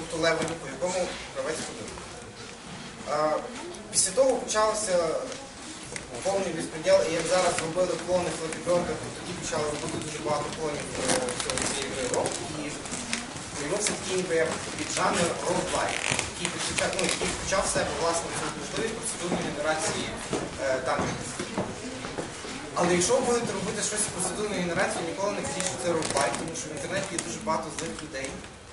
тобто левелю, по якому гравець ходив. Після того почався повний безпреділ, і як зараз робили клони флепібронка, то тоді почали робити дуже багато клонів е, цієї гри рок. І з'явився такий ніби як жанр роудлайк, який почав, ну, який включав в себе власне можливість процедурної генерації е, танків. Але якщо ви будете робити щось з процедурною генерацією, ніколи не кажіть, що це роудлайк, тому що в інтернеті є дуже багато злих людей,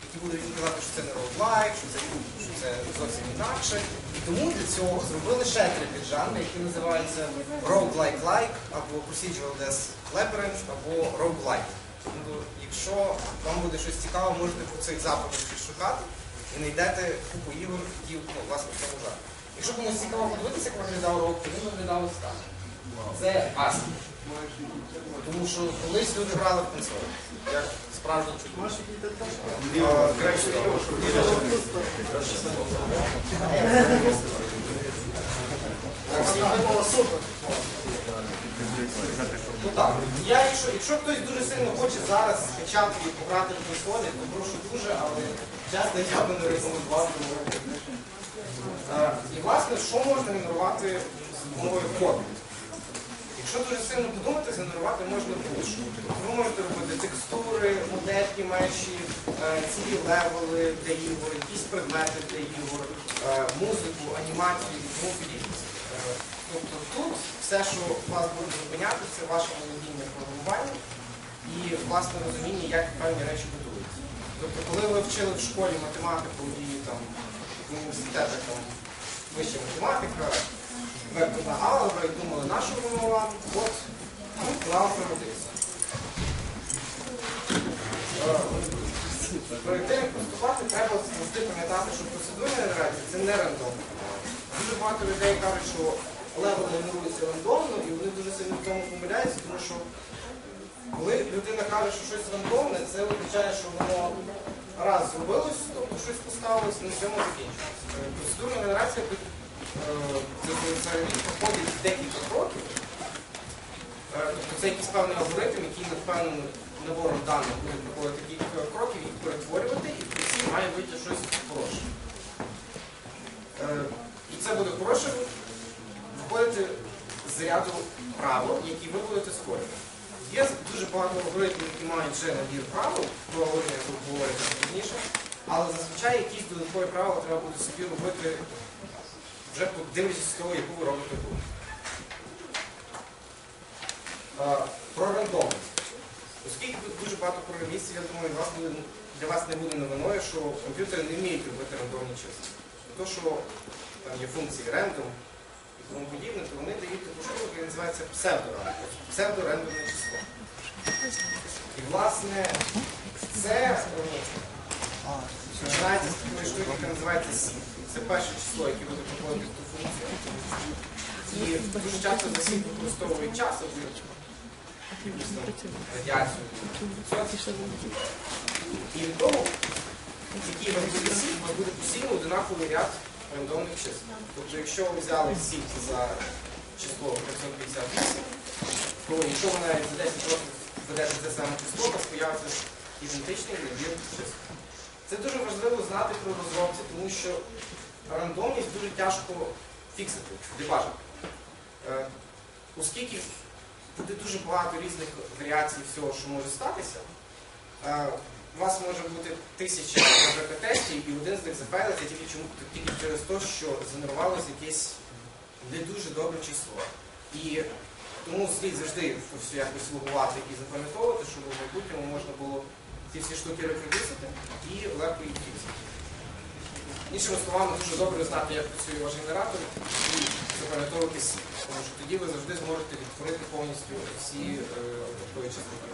які будуть казати, що це не роудлайк, що це, що це зовсім інакше. І тому для цього зробили ще три піджанри, які називаються roguelike-like, або procedural death labyrinth, або roguelike. Тобто, якщо вам буде щось цікаво, можете по цих запитах шукати і знайдете купу ігор, які ну, власне в цьому жанрі. Якщо комусь цікаво подивитися, як виглядав рок, то він виглядав ось так. Це Аскі. Тому що колись люди грали в консолі. Як справжні. Краще Ну так. Я, якщо, якщо хтось дуже сильно хоче зараз скачати і пограти в консолі, то прошу дуже, але чесно я би не рекомендував тому робити. Е, І власне, що можна генерувати з допомогою коду? Якщо дуже сильно подумати, згенерувати можна будь-що. Ви можете робити текстури, модельки менші, е, цілі левели для ігор, якісь предмети для ігор, е, музику, анімацію тому подібне. Е, Тобто тут все, що вас буде зупиняти, це ваше володіння програмуванням і власне розуміння, як певні речі будуються. Тобто, коли ви вчили в школі математику і там в університетах там, вища математика, векторна алгебра і думали, на що? От, ну, нам. Е, Перед тим, як поступати, треба завжди пам'ятати, що процедурна генерація це не рандомно. Дуже багато людей кажуть, що левел генерується рандомно, і вони дуже сильно в цьому помиляються, тому що коли людина каже, що щось рандомне, це означає, що воно раз зробилось, тобто щось поставилось, на цьому закінчилось. Процедурна генерація це взагалі проходить декілька кроків. Е, Тобто це якийсь певний алгоритм, який над певним набором даних буде проходити кілька кроків, їх перетворювати, і в кінці має вийти щось хороше. Е, І це буде хороше виходити з ряду правил, які ви будете створювати. Є дуже багато алгоритмів, які мають вже набір правил, про алгоритми я буду говорити пізніше, але зазвичай якісь додаткові правила треба буде собі робити вже дивлячись з того, яку ви робите гру. Е, Про рандомність. Оскільки тут дуже багато програмістів, я думаю, для вас, буде- для вас не буде новиною, що комп'ютери не вміють робити рандомні числа. То, що там є функції random і тому подібне, то вони дають таку штуку, яка називається псевдорандом. Псевдорандомне число. І власне це починається з такої штуки, яка називається сім. Це перше число, яке буде проходити ту функцію. І дуже часто за сім використовують час, радіацію. І від того, який вам буде сім, буде постійно одинаковий ряд рандомних чисел. Тобто, якщо ви взяли сім за число 558, то якщо ви навіть за 10 років ведете те саме число, у вас появиться ідентичний набір чисел. Це дуже важливо знати про розробці, тому що рандомність дуже тяжко фіксити, дебажити. Е, Оскільки буде дуже багато різних варіацій всього, що може статися, е, у вас може бути тисяча РП-тестів, і один з них зафейлиться тільки, чому, тільки через те, що згенерувалося якесь не дуже добре число. І тому слід завжди все якось логувати і запам'ятовувати, щоб в майбутньому можна було ці всі штуки репродюсити і легко їх фіксити. Іншими словами, дуже добре знати, як працює ваш генератор і запам'ятовувати всі. Тому що тоді ви завжди зможете відтворити повністю всі е, додаткові частинки.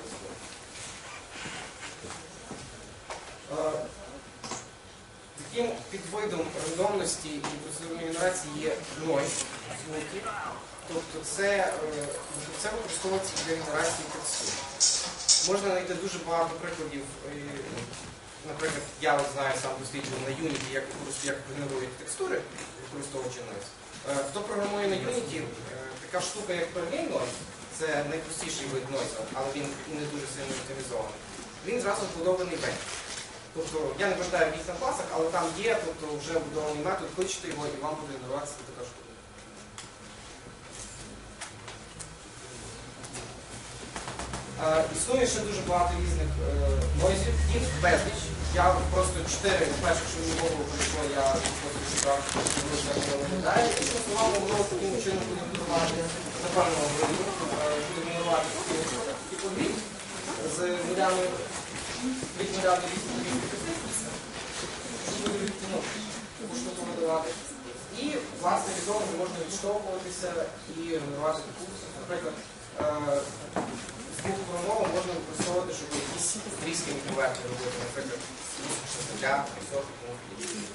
Е, Таким підвидом рандомності і процедурної генерації є noise звуки. Тобто це, е, це використовується для генерації текстур. Можна знайти дуже багато прикладів. Наприклад, я от знаю сам досліджував на Unity, як, як генерують текстури, використовуючи noise. Е, Хто програмує на Unity, е, така штука, як noise, це найпростіший вид noise, але він не дуже сильно оптимізований. Він зразу вбудований весь. Тобто я не пам'ятаю в там класах, але там є, тобто вже будований метод, кличте його і вам буде генеруватися така штука. Е, Існує ще дуже багато різних нойзів, їх безліч. Я просто чотири перших, що мені голову прийшло, я просто шукав, воно виглядає. І що словами воно таким чином буде будувати за певного алгоритму, е, буде генерувати типу гріб з нулями від нуля до що буде таку штуку видавати. І, власне, від того можна відштовхуватися і генерувати таку, наприклад, е, звук можна використовувати, щоб якісь тріскані поверхні робити, наприклад, для висоти, тому.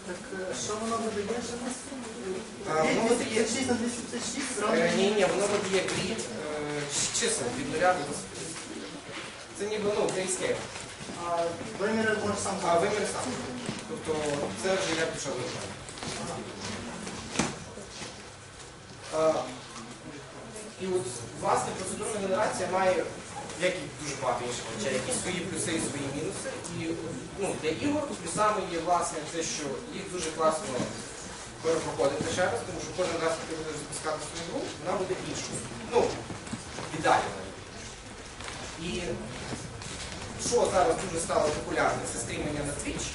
Так е, що воно видає ще воно видає- 256 на 256? Е, Ні, ні, воно видає е, чисел від нуля до 10. Це ніби ну, грейскейл. А виміри можеш сам А вимір сам. Тобто це вже як пішов вибрати. І от, власне, процедурна генерація має, як і дуже багато інших речей, якісь свої плюси і свої мінуси. І ну, для ігор плюсами є власне те, що їх дуже класно перепроходити ще раз, тому що кожен раз, коли ти будеш запускати свою гру, вона буде іншою. Ну, в ідеалі вона буде іншою. І що зараз дуже стало популярне, це стрімення на Twitch.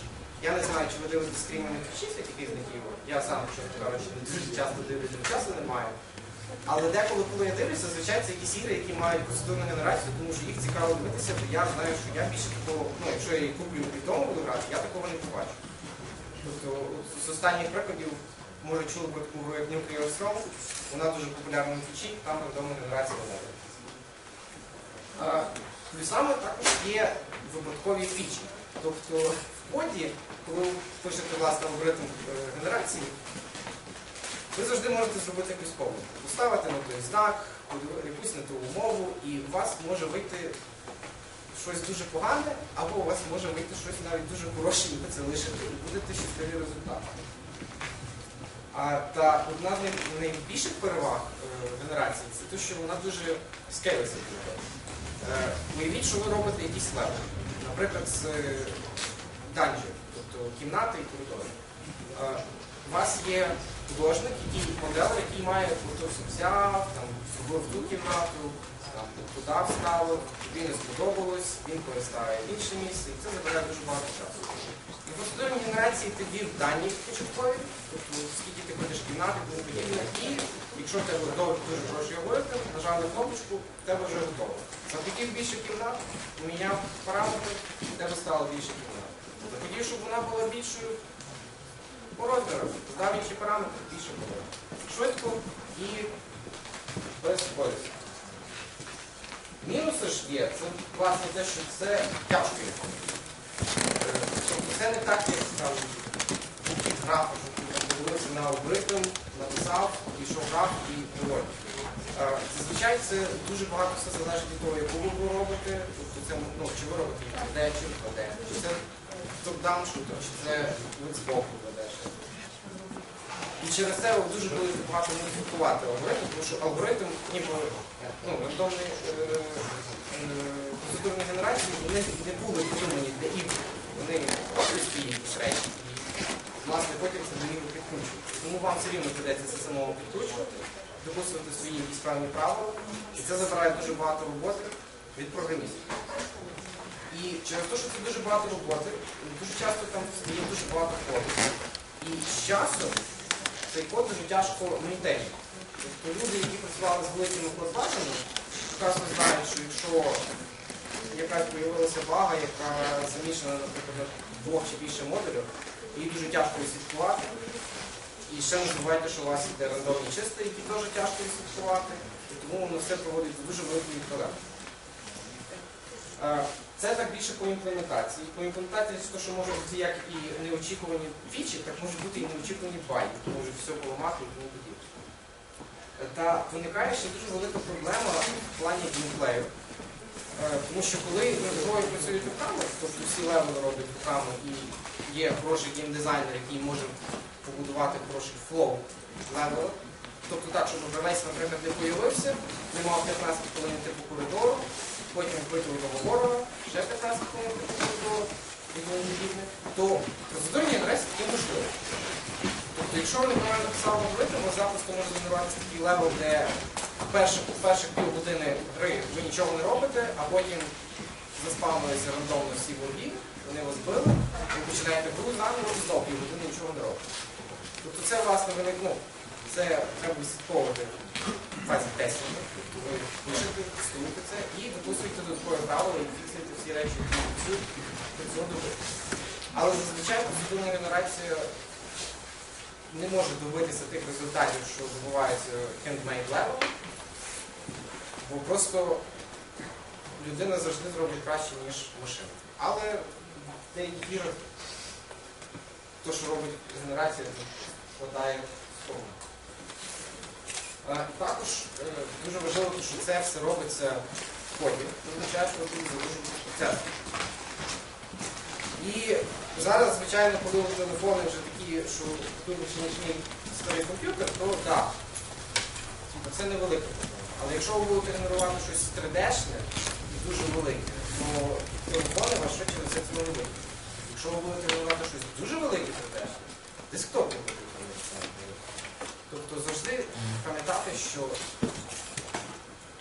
Я не знаю, чи ви дивитесь стрімення на Twitch всяких різних ігор. Я сам, чесно кажучи, дуже часто дивлюся, часу немає. Але деколи, коли я дивлюся, зазвичай це якісь ігри, які мають процедурну генерацію, тому що їх цікаво дивитися, бо я знаю, що я більше такого, ну якщо я її куплю і вдома буду грати, я такого не побачу. Тобто з останніх прикладів, може чули про таку гру, як Nuclear Throne, вона дуже популярна на Twitch, там рандомна генерація вона. Плюсами також є випадкові фічі. Тобто в коді, коли ви пишете власне алгоритм е, генерації, ви завжди можете зробити якусь помилку. Поставити на той знак, якусь не ту умову, і у вас може вийти щось дуже погане, або у вас може вийти щось навіть дуже хороше, і ви це лишите, і будете щасливі результати. А та одна з найбільших переваг е, генерації це те, що вона дуже скейлиться. Е, Уявіть, що ви робите якісь левел, наприклад, з данжі, тобто кімнати і коридори. Е, У вас є художник, який модель, який має ото все взяв, там зробив ту кімнату, там туди вставив, тобі не сподобалось, він в інше місце, і це забирає дуже багато часу. На процедурній генерації ти ввів дані початкові, тобто скільки ти ходиш кімнати, тому подібне, і якщо в тебе готовий дуже хороший алгоритм, нажав на кнопочку, в тебе вже готово. Завдяки більше кімнат, поміняв параметри, в тебе стало більше кімнат. Захотів, щоб вона була більшою по розмірах, здав параметри, більше було. Швидко і без болісу. Мінуси ж є, це власне те, що це тяжко. Тобто це не так, як там якийсь граф, що ти подивився на алгоритм, написав, пішов граф і приводить. Е, Зазвичай це дуже багато все залежить від того, яку ви робите. Тобто це, ну, чи ви робите 2D, чи 2D, чи це топ-даун шутер, чи це ви збоку. І через це дуже будете багато модифікувати алгоритм, тому що алгоритм, ніби ну, рандомний е, е, процедурні генерації, вони не були придумані для ігор. Вони прості якісь речі. І, власне, потім це до ігор підкручують. Тому вам все рівно придеться це самому підкручувати, дописувати свої якісь певні правила. І це забирає дуже багато роботи від програмістів. І через те, що це дуже багато роботи, дуже часто там є дуже багато коду. І з часом цей код дуже тяжко мейнтейнити. Тобто люди, які працювали з великими код-базами, прекрасно знають, що якщо якась появилася бага, яка замішана, наприклад, на двох чи більше модулях, її дуже тяжко відслідкувати. І ще не забувайте, що у вас йде рандомні чисти, які теж тяжко відслідкувати, і тому воно все проводить дуже великою відповідальністю. Це так більше по імплементації. По імплементації це те, що може бути як і неочікувані фічі, так можуть бути і неочікувані баги, які можуть все поламати і тому подібне. Та виникає ще дуже велика проблема в плані геймплею. Е, Тому що коли герої працюють руками, тобто всі левели роблять руками і є хороший геймдизайнер, який може побудувати хороший флоу левела, тобто так, щоб гравець, наприклад, не появився, не мав 15 хвилин по коридору, потім впитував того ворога, ще 15 хвилин і тому то процедурні генерації такі можливі. Тобто, якщо вони правильно писали алгоритм, ви запросто може генеруватися такий левел, де перших, перших півгодини гри ви нічого не робите, а потім заспавнилися рандомно всі вороги, вони вас били, ви починаєте гру заново, знову півгодини нічого не робите. Тобто це, власне, виник, ну, це треба відслідковувати в. Ви пишете, тестуєте це і виписуєте додаткові правила і фіксуєте всі речі, які працюють добити. Але зазвичай процедурна генерація не може добитися тих результатів, що добувається handmade level, бо просто людина завжди зробить краще, ніж машина. Але в деяких іграх то, що робить генерація, складає сторону. Також е, дуже важливо, що це все робиться в ході. Це означає, що ви залежить процес. І зараз, звичайно, коли телефони вже такі, що тут нічний старий комп'ютер, то так, типу, це невелика проблема. Але якщо ви будете генерувати щось 3D-шне і дуже велике, то телефони вас швидше все це не. Якщо ви будете генерувати щось дуже велике 3D-шне, десктоп не буде. Тобто завжди пам'ятати, що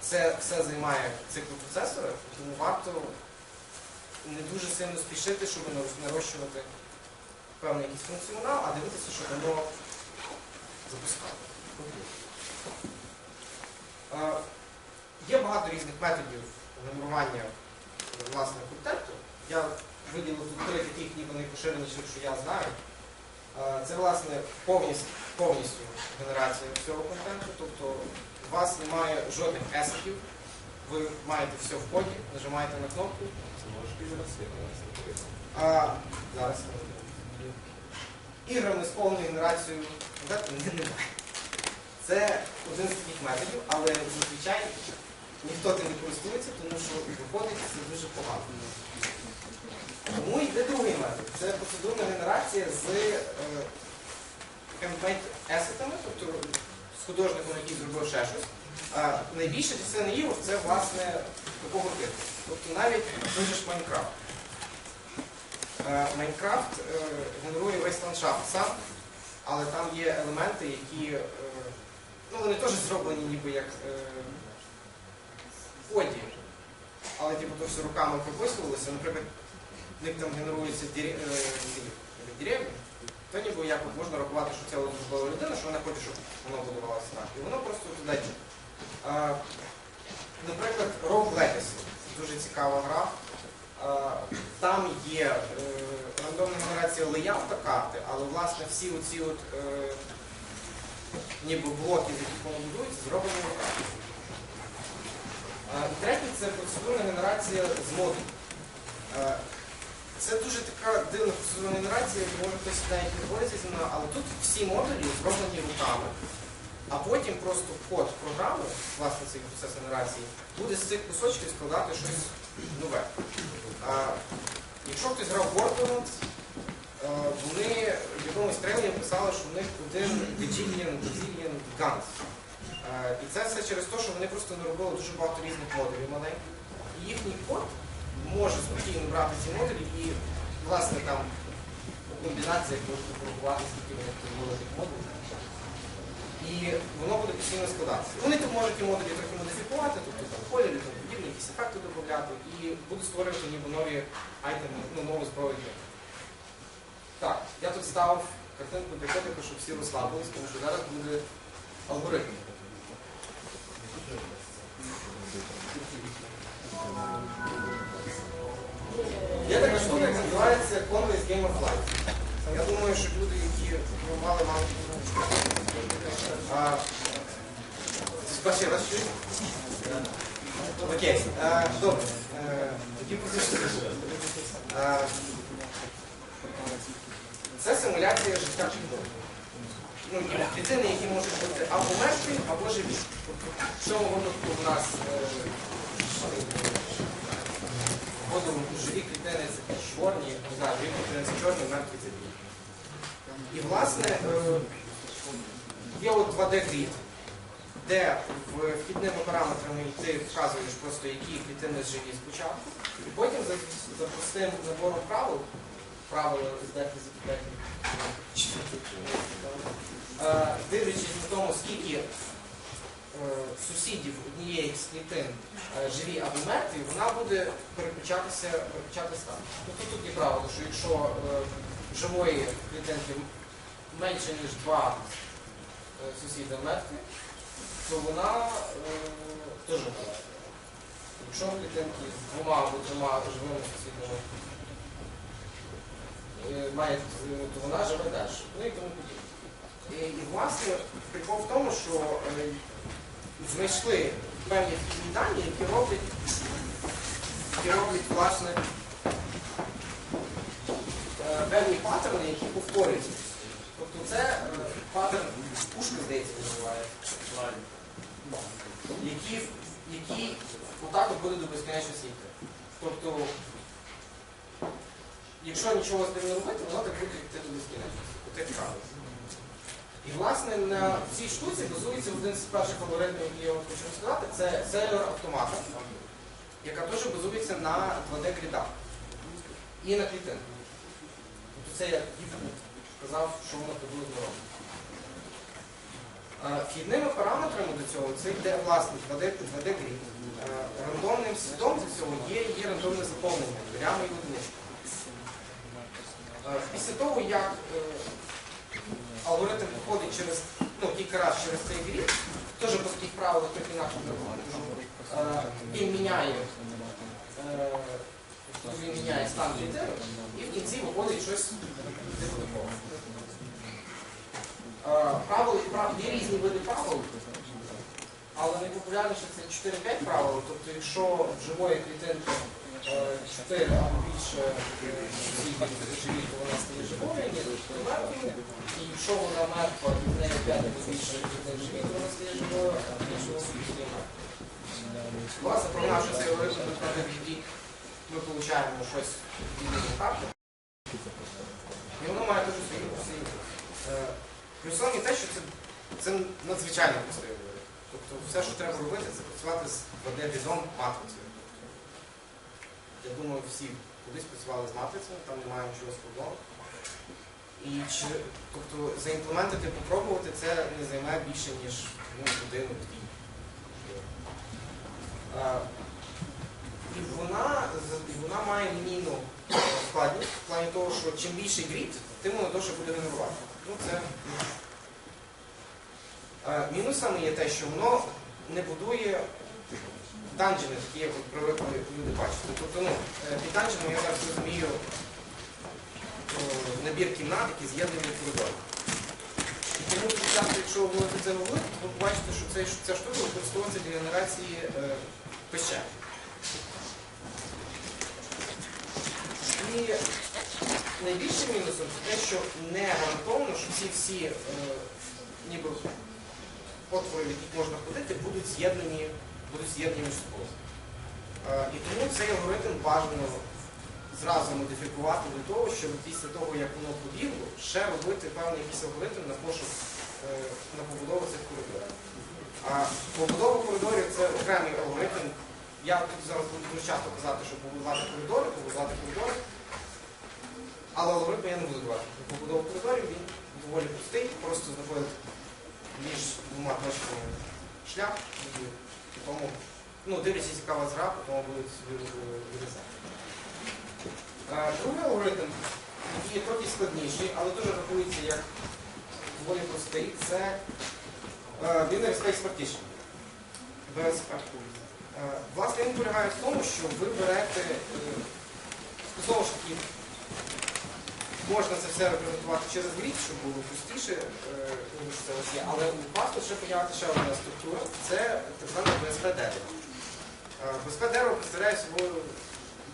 це все займає цикл процесора, тому варто не дуже сильно спішити, щоб нарощувати певний якийсь функціонал, а дивитися, щоб воно запускало. Е, Є багато різних методів генерування власне контенту. Я виділив тут три таких ніби найпоширеніших, що я знаю. Е, Це, власне, повністю, повністю генерація всього контенту. Тобто у вас немає жодних есетів, ви маєте все в коді, нажимаєте на кнопку. А, зараз. Іграми з повною генерацією контенту не немає. Це один з таких методів, але зазвичай ніхто тим не користується, тому що виходить це дуже погано. Тому йде другий метод. Це процедурна генерація з е, handmade есетами, тобто з художником, який зробив ще щось. А найбільша частина ігор це власне такого типу. Тобто навіть ж Майнкрафт. Е, Майнкрафт е, генерує весь ландшафт сам, але там є елементи, які е, ну, вони теж зроблені ніби як е, в коді. Але типу, то все руками прописувалося. Наприклад, них там генеруються дерев- е, деревні, то ніби як можна рахувати, що це зробила людина, що вона хоче, щоб воно будувалося так. І воно просто туди. Наприклад, Rogue Legacy. Дуже цікава гра. Там є е, рандомна генерація леяута карти, але власне всі оці от, е, ніби блоки, з яких воно будується, зроблені руками. І третє це процедурна генерація з. Е, Це дуже така дивна процедурна генерація, може хтось навіть не говориться зі мною, але тут всі модулі зроблені руками, а потім просто код програми, власне, цей процес генерації, буде з цих кусочків складати щось нове. А, Якщо хтось грав Borderlands, е, вони в якомусь трейлері писали, що в них один bajillion, bajillion guns. Е, І це все через те, що вони просто наробили дуже багато різних модулів маленьких. І їхній код може спокійно брати ці модулі і, власне, там у комбінаціях можете порахувати, скільки вони тих модулів. І воно буде постійно складатися. Вони тут можуть ті модулі трохи модифікувати, тобто там кольори, там подібні, якісь ефекти додати, і будуть створювати ніби нові айтеми, ну, нову зброю. Так, я тут ставив картинку для котика, щоб всі розслабились, тому що зараз буде алгоритм. Називається Conway's Game of Life. Я думаю, що люди, які мали мали Спасибо, раз чуєш? Окей. Добре. Е, Тоді. Це симуляція життя чудово. Ну, клітини, які можуть бути або мертві, або живі. В цьому випадку у нас Воду живі клітини чорні, не знаю, живі клітини це чорні, мертві це білі. І власне е, є от 2D-грід, де вхідними параметрами ти вказуєш просто, які клітини живі спочатку, і потім за, простим набором правил, правила з дехлі запитання, е, дивлячись на тому, скільки сусідів однієї з клітин е, живі або мертві, вона буде переключатися, переключатися так. Ну, тут, є правило, що якщо е, живої клітинки менше, ніж два е, сусіда мертві, то вона е, теж мертва. Якщо клітинки з двома або трьома живими сусідами е, мають, е, то вона живе далі. Ну і тому подібне. І, і власне прикол в тому, що е, знайшли певні дані, які роблять, які роблять власне е, певні паттерни, які повторюються. Тобто це е, паттерн пушка, здається, називається, які, які отак от буде до безконечності йти. Тобто, якщо нічого з ним не робити, воно так буде йти до безкінечності. Отак правило. І власне на цій штуці базується один з перших алгоритмів, який я вам хочу розказати, це сервер автомата, яка теж базується на 2D-грідах і на клітинах. Тобто це я сказав, що воно приблизно робить. Е, Вхідними параметрами до цього це йде власне 2D, 2D. Рандомним слідом до цього є, є рандомне заповнення, прямо і одиничка. Е, Після того, як е, алгоритм проходить через, ну, кілька раз через цей грід, теж по таких правилах, як інакше е, він міняє, е, він міняє стан клітини, і в кінці виходить щось типу такого. Е, Правил, є різні види правил, але найпопулярніше це 4-5 правил. Тобто, якщо в живої клітинки е, 4 або більше живі, то вона стає живою, то мертвою. І якщо вона мертва і в неї 5 або більше клітин живі, то вона стає живою, а більше вона стає мертвою. Власне, про нашу цей алгоритм ми отримуємо щось від карти. І воно має дуже свої плюси. Плюсом є те, що це, це надзвичайно простий. Тобто все, що треба робити, це працювати з 2D-візом матрицею. Я думаю, всі колись працювали з матрицями, там немає нічого складного. І чи, тобто заімплементити, попробувати це не займе більше, ніж ну, годину-дві. І вона, вона має лінійну складність в плані того, що чим більший грід, тим воно довше буде генерувати. Ну, це. Мінусами є те, що воно не будує данжени, такі, як от привикли люди бачити. Тобто, ну, е, під данженом я зараз розумію набір кімнат, які з'єднані в коридором. І тому якщо ви будете це робити, то ви побачите, що цей- ця штука використовується для генерації е, пещер. І найбільшим мінусом це те, що не гарантовано, що ці всі е, ніби отвори, в яких можна ходити, будуть з'єднані будуть з'єднані між собою. Е, і тому цей алгоритм бажано зразу модифікувати для того, щоб після того, як воно побігло, ще робити певний якийсь алгоритм на пошук е, на побудову цих коридорів. А побудова коридорів це окремий алгоритм. Я тут зараз буду часто казати, що побудувати коридори, побудувати коридори. Але алгоритм я не буду давати. Побудова коридорів він доволі простий, просто знаходить між двома точками шлях і тому, ну, дивлячись, яка у вас гра, тому будуть вирізати. Е, Другий алгоритм, який трохи складніший, але теж рахується як доволі простий, це е, Binary Space Partition. Е, Власне, він полягає в тому, що ви берете, е, ж таки, можна це все репрезентувати через грід, щоб було простіше, е, ніж це ось є. Але у вас ще появиться ще одна структура, це так зване БСП дерево. Е, БСП дерево представляє собою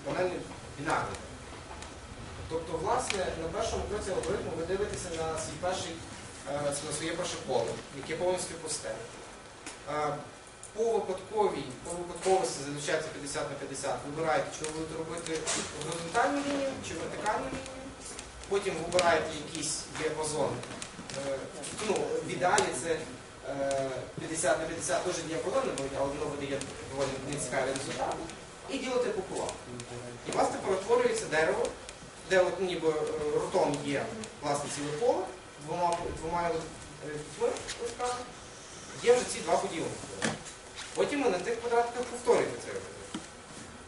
банальний бінарний. Тобто, власне, на першому кроці алгоритму ви дивитеся на свій перший, е, на своє перше поле, яке повністю пусте. Е, По випадковій, по випадковості залишається 50 на 50. Вибираєте, чи ви будете робити горизонтальну лінію, чи вертикальну лінію. Потім вибираєте якийсь діапазон. Е, Ну, в ідеалі це е, 50 на 50 теж діапазон але воно видає доволі нецікавий результат. І ділите пополам. І у вас тепер утворюється дерево, де от ніби е, ротом є власне ціле поле, двома, двома е, листками. є вже ці два поділення. Потім ви на тих квадратиках повторюєте це робити.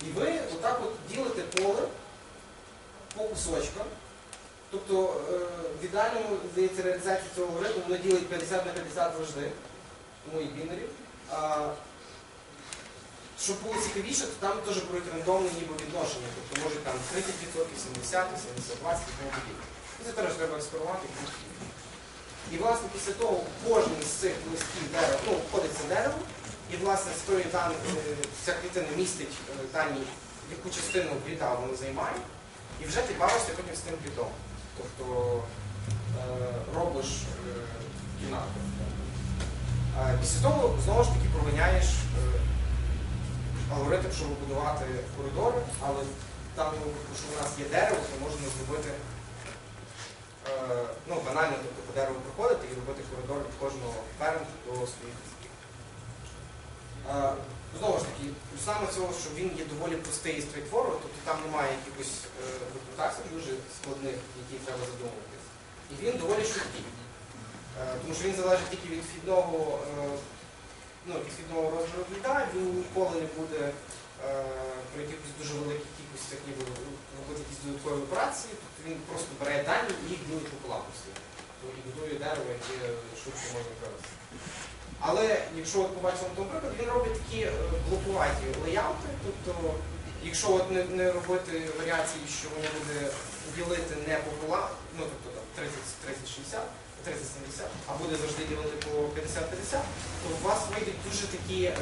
І ви отак от ділите поле по кусочкам. Тобто е, в ідеальному здається реалізації цього алгоритму воно ділить 50 на 50 завжди, тому бінерів. Щоб було цікавіше, то там теж беруть рандомне ніби відношення. Тобто може там 30%, 70, 80, 20 і тому подібне. Це теж треба експериментувати. І власне після того кожен з цих листків дерева, ну, входить це дерево, і власне з тої дані, ця клітина містить е, дані, яку частину пліта воно займає, і вже ти бавишся потім з тим плітом. Тобто е, робиш кімнату. Е, Після того знову ж таки проганяєш е, алгоритм, щоб будувати коридори, але там, ну, що у нас є дерево, то можна зробити ну, банально тобто, по дереву проходити і робити коридор від кожного парент до своїх. Знову ж таки, саме цього, що він є доволі простий і straightforward, тобто там немає якихось документацій дуже складних, які треба задумуватись. І він доволі швидкий. Е, Тому що він залежить тільки від вхідного, е, ну, від вхідного розміру ліда, він ніколи не буде е, при якихось дуже великих кількостях ніби робити якісь додаткові операції, тобто він просто бере дані і їх ділить пополам постійно. Тобто будує дерево, яке швидко можна провести. Але якщо от побачимо тому прикладі, він робить такі е, блокуваті леяути, тобто якщо от не, не робити варіації, що воно буде ділити не пополам, ну тобто там 30-30-60, 30-70, а буде завжди ділити по 50-50, то у вас вийдуть дуже такі е,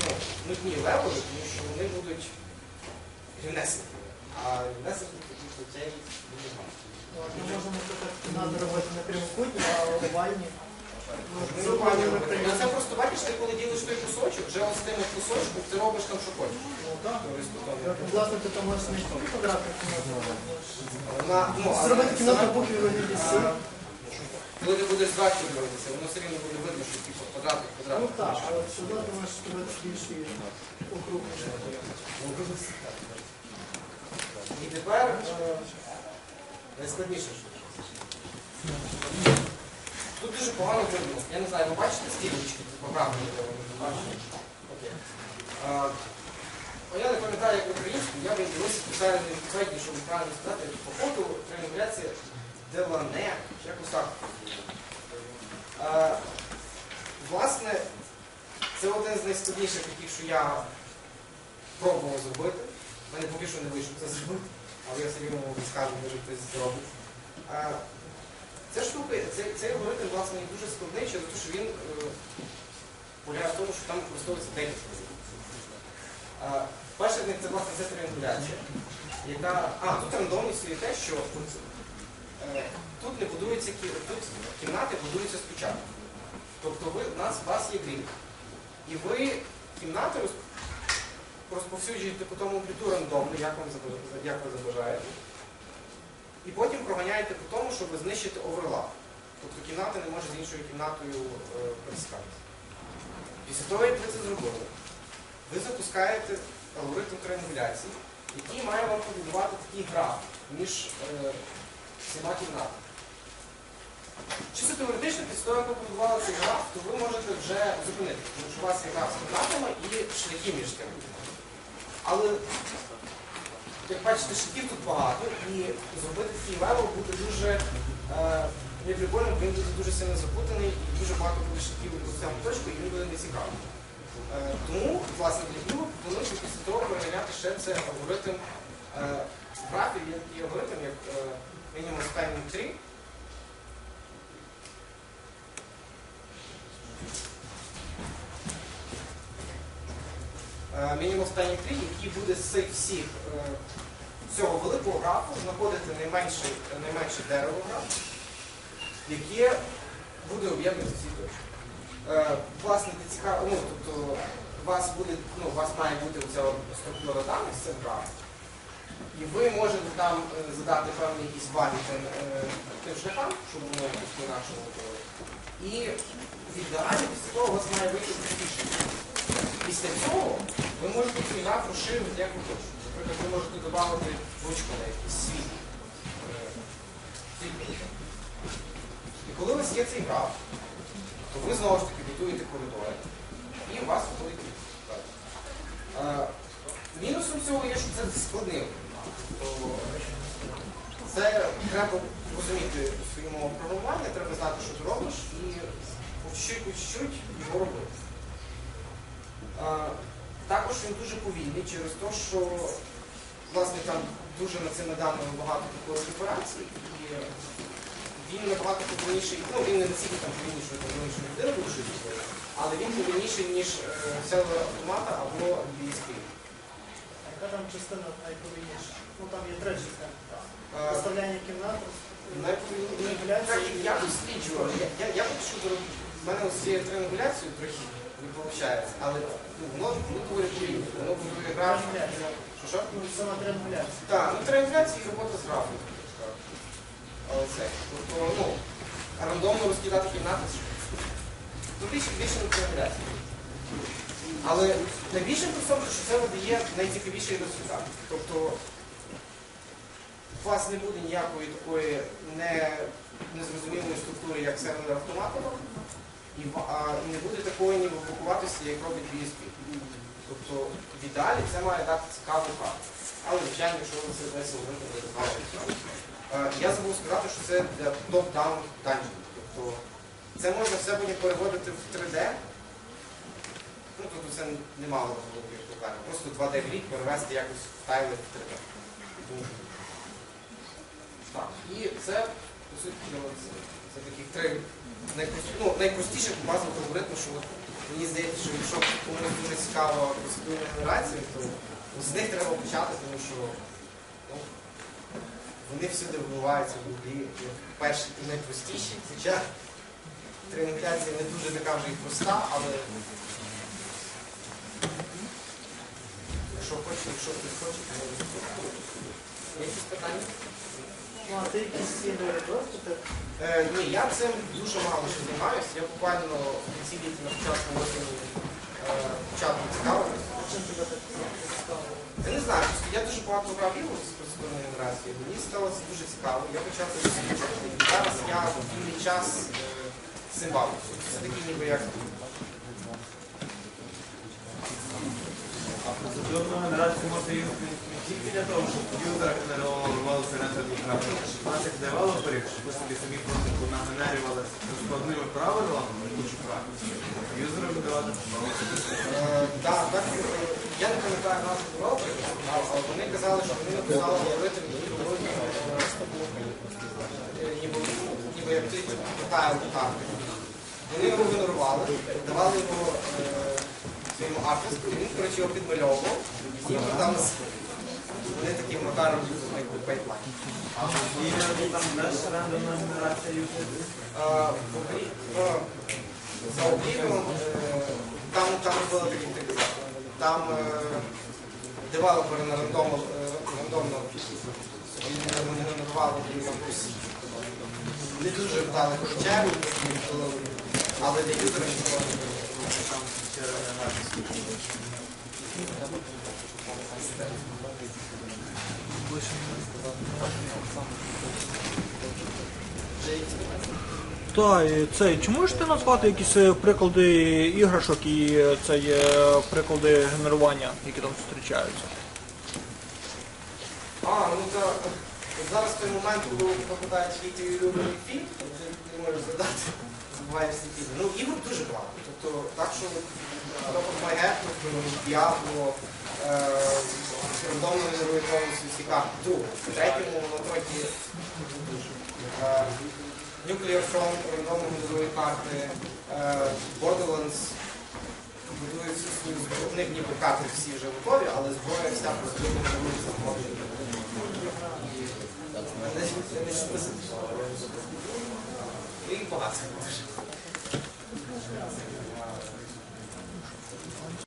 ну, нудні левели, тому що вони будуть рівнесенькі. А рівнесенькі тоді цей дуже мало. Ми можемо так кімнати робити не прямокутні, а овальні. Ну, Ну, Це Ну, просто бачиш, ти коли ділиш той кусочок, вже ось з тим от кусочком ти робиш там, що хочеш. Ну, Власне, ти там можеш не тільки квадратних на, ну, а зробити кімнату на- букві вигляді Коли ти будеш зверху дивитися, воно все рівно буде видно, що типу квадратик, Ну квадратик. так, але сюди ти можеш робити більший округ. І тепер е, найскладніше. що. Тут дуже погано видно. Я не знаю, ви бачите стрілочки поправлені? Окей. Я не пам'ятаю, як в українську, я на Вікіпедії, щоб правильно сказати, по фото тренуляція Делане, якось так. Власне, це один з найскладніших таких, що я пробував зробити. У мене поки що не вийшло це зробити, але я все рівно скажу, може хтось зробить. Е, Ця штука, цей, алгоритм, власне, є дуже складний через те, що він е, полягає в тому, що там використовується декілька. Перший них це власне це тріангуляція, яка. А, тут рандомність є те, що е, тут не будується кі- тут кімнати будуються спочатку. Тобто ви, у нас у вас є гріль. І ви кімнати розповсюджуєте по тому пліту рандомно, як ви забажаєте. І потім проганяєте по тому, щоб знищити оверлап. Тобто кімната не може з іншою кімнатою е, пересікатися. Після того, як ви це зробили, ви запускаєте алгоритм триангуляції, який має вам побудувати такий граф між е, всіма кімнатами. Чисто теоретично, після того, як ви побудували цей граф, то ви можете вже зупинити, тому що у вас є граф з кімнатами і шляхи між тими. Але як бачите, шляхів тут багато, і зробити такий левел буде дуже е, неприкольним, він буде дуже сильно запутаний, і дуже багато буде шляхів у цьому точку, і він буде нецікавий. Е, тому, власне, для нього пропонується після того переміняти ще це алгоритм е, графів, і алгоритм, як е, мінімум timing 3. Мінімум Spanning 3, який буде з цих всіх е, цього великого графу знаходити найменше, найменше дерево графу, яке буде об'єднане всі точки. Е, Власне, це цікаво, ну, тобто, вас буде, ну, вас має бути от структура даних з цим графом. І ви можете там е, задати певні якісь валі тим, е, шляхам, щоб воно інакше було. І в ідеалі після того у вас має вийти рішення. Після цього ви можете цей граф розширити як ви хочете. Наприклад, ви можете додати ручку на якийсь світ. е. І коли у вас є цей граф, то ви знову ж таки готуєте коридори, і у вас виходить. Е, Мінусом цього є, що це складний. Тобто це треба розуміти свою мову програмування, треба знати, що ти робиш, і по чуть-чуть його робити. Також він дуже повільний через те, що власне там дуже на цими даними багато такої операцій, і він набагато повільніший, ну він не настільки там повільніший, повільніший людина буде але він повільніший, ніж е, селер автомата або BSP. А яка там частина найповільніша? Ну там є три частини. Е, кімнат, Найповільніше. Я досліджував. Я, я, я хочу зробити. У мене ось є тренуляцію трохи не виходить, але воно воно доволі. Воно буде грати. Що що? ну, сама триангуляція. Так, ну тренуляція і робота з графіком. Але це. Тобто, ну, рандомно розкидати кімнати. Ну, більше більше не тренуляція. Але найбільше при тому, що це видає найцікавіший результат. Тобто у вас не буде ніякої такої не, незрозумілої структури, як сервер автоматова, і, не буде такої ніби блокуватості, як робить BSP. Тобто в ідеалі це має дати цікаву карту. Але, звичайно, якщо ви це десь то це. Е, Я забув сказати, що це для топ-даун данжів. Тобто це можна все потім переводити в 3D. Ну, тобто це немало великих проблем. Просто 2D глік перевести якось в тайли в 3D. Так, і це, по суті, це таких три ну, найпростіших базових алгоритмів, що мені здається, що якщо комусь дуже цікава процедурна генерація, то з них треба почати, тому що ну, вони всюди вбиваються в як Перші і найпростіші, хоча тренуляція не дуже така вже і проста, але якщо хоче, якщо хтось хоче, то спробувати. Є якісь питання? Ну а ти якісь ігри доступи? Е, ні, я цим дуже мало що займаюся. Я буквально в кінці літа на початку осені е, початку цікавився. Чим тебе так цікаво? Я не знаю, просто я дуже багато грав ігор з процедурної генерації. Мені стало це дуже цікаво. Я почав це досліджувати. І зараз я в вільний час е, цим бавлюся. Це такий ніби як А процедурну генерацію можна їздити тільки для того, щоб юзер генерувалося рендерні графіки. У нас девелоперів, щоб ви собі самі просто нагенерювали складними правилами, кучу правил. Юзеру видавати Е, так, е, я не пам'ятаю назву девелоперів, але вони казали, що вони написали алгоритм, робив е, е, ніби, як ти питає так. Вони його генерували, давали його своєму артисту, він, коротше, його підмальовував, і там вони таким макаром якби пайплайн. І там теж рендерна генерація юзерів. За Oblivion е, там, там було такі такі. Там е, девелопери на рандомно генерували якусь не дуже вдалих вечерю, але для юзера нічого було. Там ще генерація. Та, і цей, чи можеш ти назвати якісь е, приклади іграшок і е, це є приклади генерування, які там зустрічаються? А, ну то зараз той момент, коли попадає твій твій улюблений фільм, вже не можеш згадати, забуваєш всі фільми. Ну, ігор дуже багато. Тобто, так що of My е, рандомно генерує повністю всі карти. Друге, третьому на тройці е, Nuclear Front рандомно генерує карти, е, Borderlands будує всю свою зброю. Них ніби карти всі вже готові, але зброя вся просто генерується модулі. І багато.